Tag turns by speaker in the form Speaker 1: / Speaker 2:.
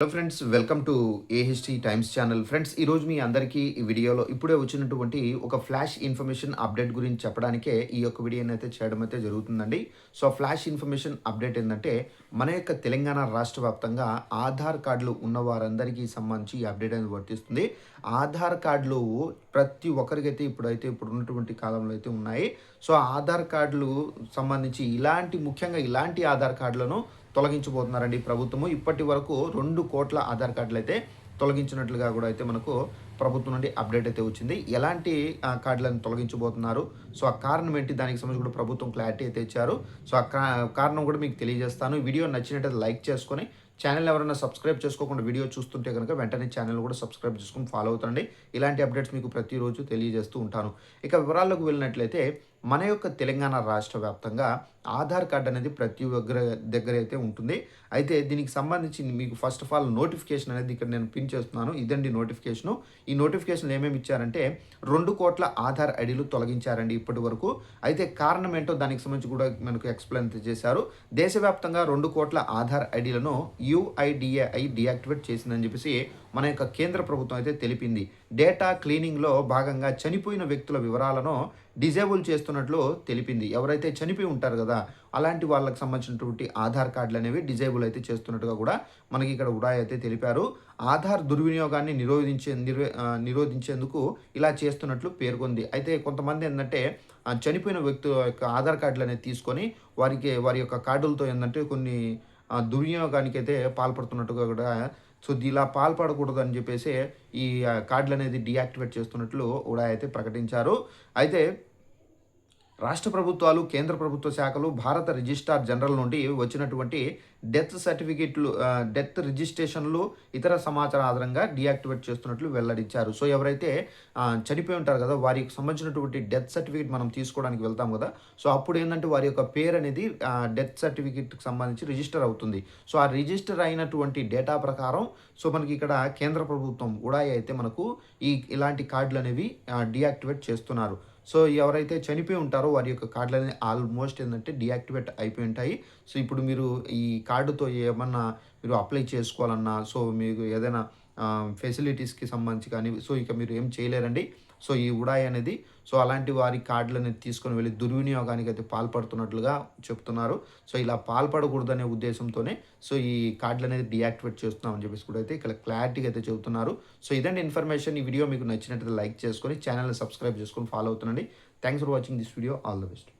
Speaker 1: Hello friends welcome to AHT times channel friends ఈరోజు మీ అందరికీ ఈ వీడియోలో ఇప్పుడే వచ్చినటువంటి ఒక ఫ్లాష్ ఇన్ఫర్మేషన్ అప్డేట్ గురించి చెప్పడానికే ఈ యొక్క వీడియోని అయితే చేయడం అయితే జరుగుతుందండి. సో ఫ్లాష్ ఇన్ఫర్మేషన్ అప్డేట్ ఏంటంటే మన యొక్క తెలంగాణ రాష్ట్ర వ్యాప్తంగా ఆధార్ కార్డులు ఉన్న వారందరికీ సంబంధించి ఈ అప్డేట్ అనేది వర్తిస్తుంది. ఆధార్ కార్డులు ప్రతి ఒక్కరికైతే ఇప్పుడైతే ఇప్పుడు ఉన్నటువంటి కాలంలో అయితే ఉన్నాయి. సో ఆధార్ కార్డులు సంబంధించి ఇలాంటి ముఖ్యంగా ఇలాంటి ఆధార్ కార్డులను తొలగించబోతున్నారండి ప్రభుత్వము. ఇప్పటి వరకు రెండు కోట్ల ఆధార్ కార్డులు అయితే తొలగించినట్లుగా కూడా అయితే మనకు ప్రభుత్వం నుండి అప్డేట్ అయితే వచ్చింది. ఎలాంటి కార్డులను తొలగించబోతున్నారు? సో ఆ కారణం ఏంటి? దానికి సంబంధించి కూడా ప్రభుత్వం క్లారిటీ అయితే ఇచ్చారు. సో ఆ కా- కారణం కూడా మీకు తెలియజేస్తాను. వీడియో నచ్చినట్టు లైక్ చేసుకొని ఛానల్ ఎవరైనా సబ్స్క్రైబ్ చేసుకోకుండా వీడియో చూస్తుంటే కనుక వెంటనే ఛానల్ కూడా సబ్స్క్రైబ్ చేసుకుని ఫాలో అవుతండి. ఇలాంటి అప్డేట్స్ మీకు ప్రతిరోజు తెలియజేస్తూ ఉంటాను. ఇక వివరాల్లోకి వెళ్ళినట్లయితే మన యొక్క తెలంగాణ రాష్ట్ర వ్యాప్తంగా ఆధార్ కార్డ్ అనేది ప్రతి ఒక్కరి దగ్గర అయితే ఉంటుంది. అయితే దీనికి సంబంధించి మీకు ఫస్ట్ ఆఫ్ ఆల్ నోటిఫికేషన్ అనేది ఇక్కడ నేను పిన్ చేస్తున్నాను. ఇదండి నోటిఫికేషను ఈ నోటిఫికేషన్ ఏమేమి ఇచ్చారంటే రెండు కోట్ల ఆధార్ ఐడీలు తొలగించారండి ఇప్పటి వరకు. అయితే కారణం ఏంటో దానికి సంబంధించి కూడా మనకు ఎక్స్ప్లెయిన్ చేశారు. దేశవ్యాప్తంగా రెండు కోట్ల ఆధార్ ఐడీలను యుఐడిఏఐ డియాక్టివేట్ చేసిందని చెప్పేసి మన యొక్క కేంద్ర ప్రభుత్వం అయితే తెలిపింది. డేటా క్లీనింగ్లో భాగంగా చనిపోయిన వ్యక్తుల వివరాలను డిజేబుల్ చేస్తున్న చేస్తున్నట్లు తెలిపింది. ఎవరైతే చనిపోయి ఉంటారు కదా అలాంటి వాళ్ళకి సంబంధించినటువంటి ఆధార్ కార్డులు అనేవి డిజేబుల్ అయితే చేస్తున్నట్టుగా కూడా మనకి ఇక్కడ ఉడాయ్ అయితే తెలిపారు. ఆధార్ దుర్వినియోగాన్ని నిరోధించే నిరో నిరోధించేందుకు ఇలా చేస్తున్నట్లు పేర్కొంది. అయితే కొంతమంది ఏంటంటే చనిపోయిన వ్యక్తుల యొక్క ఆధార్ కార్డులు అనేది తీసుకొని వారికి వారి యొక్క కార్డులతో ఏంటంటే కొన్ని దుర్వినియోగానికి అయితే పాల్పడుతున్నట్టుగా కూడా సో ఇలా పాల్పడకూడదు అని చెప్పేసి ఈ కార్డులు అనేది డియాక్టివేట్ చేస్తున్నట్లు కూడా అయితే ప్రకటించారు. అయితే రాష్ట్ర ప్రభుత్వాలు కేంద్ర ప్రభుత్వ శాఖలు భారత రిజిస్ట్రార్ జనరల్ నుండి వచ్చినటువంటి డెత్ సర్టిఫికెట్లు డెత్ రిజిస్ట్రేషన్లు ఇతర సమాచారం ఆధారంగా డియాక్టివేట్ చేస్తున్నట్లు వెల్లడించారు. సో ఎవరైతే చనిపోయి ఉంటారు కదా వారికి సంబంధించినటువంటి డెత్ సర్టిఫికేట్ మనం తీసుకోవడానికి వెళ్తాం కదా సో అప్పుడు ఏంటంటే వారి యొక్క పేరు అనేది డెత్ సర్టిఫికేట్కి సంబంధించి రిజిస్టర్ అవుతుంది. సో ఆ రిజిస్టర్ అయినటువంటి డేటా ప్రకారం సో మనకి ఇక్కడ కేంద్ర ప్రభుత్వం కూడా అయితే మనకు ఈ ఇలాంటి కార్డులు అనేవి డియాక్టివేట్ చేస్తున్నారు. సో ఎవరైతే చనిపోయి ఉంటారో వారి యొక్క కార్డులు అనేది ఆల్మోస్ట్ ఏంటంటే డియాక్టివేట్ అయిపోయి ఉంటాయి. సో ఇప్పుడు మీరు ఈ కార్డుతో ఏమన్నా మీరు అప్లై చేసుకోవాలన్నా సో మీకు ఏదైనా ఫెసిలిటీస్కి సంబంధించి కానీ సో ఇక మీరు ఏం చేయలేరండి. సో ఈ ఉడాయ్ అనేది సో అలాంటి వారి కార్డులు అనేది తీసుకొని వెళ్ళి దుర్వినియోగానికి అయితే పాల్పడుతున్నట్లుగా చెప్తున్నారు. సో ఇలా పాల్పడకూడదనే ఉద్దేశంతోనే సో ఈ కార్డులు అనేది డియాక్టివేట్ చేస్తున్నామని చెప్పేసి కూడా అయితే ఇక్కడ క్లారిటీగా అయితే చెబుతున్నారు. సో ఇదండి ఇన్ఫర్మేషన్ ఈ వీడియో మీకు నచ్చినట్లయితే లైక్ చేసుకొని ఛానల్ని సబ్స్క్రైబ్ చేసుకొని follow అవుతుండండి. Thanks for watching this video all the best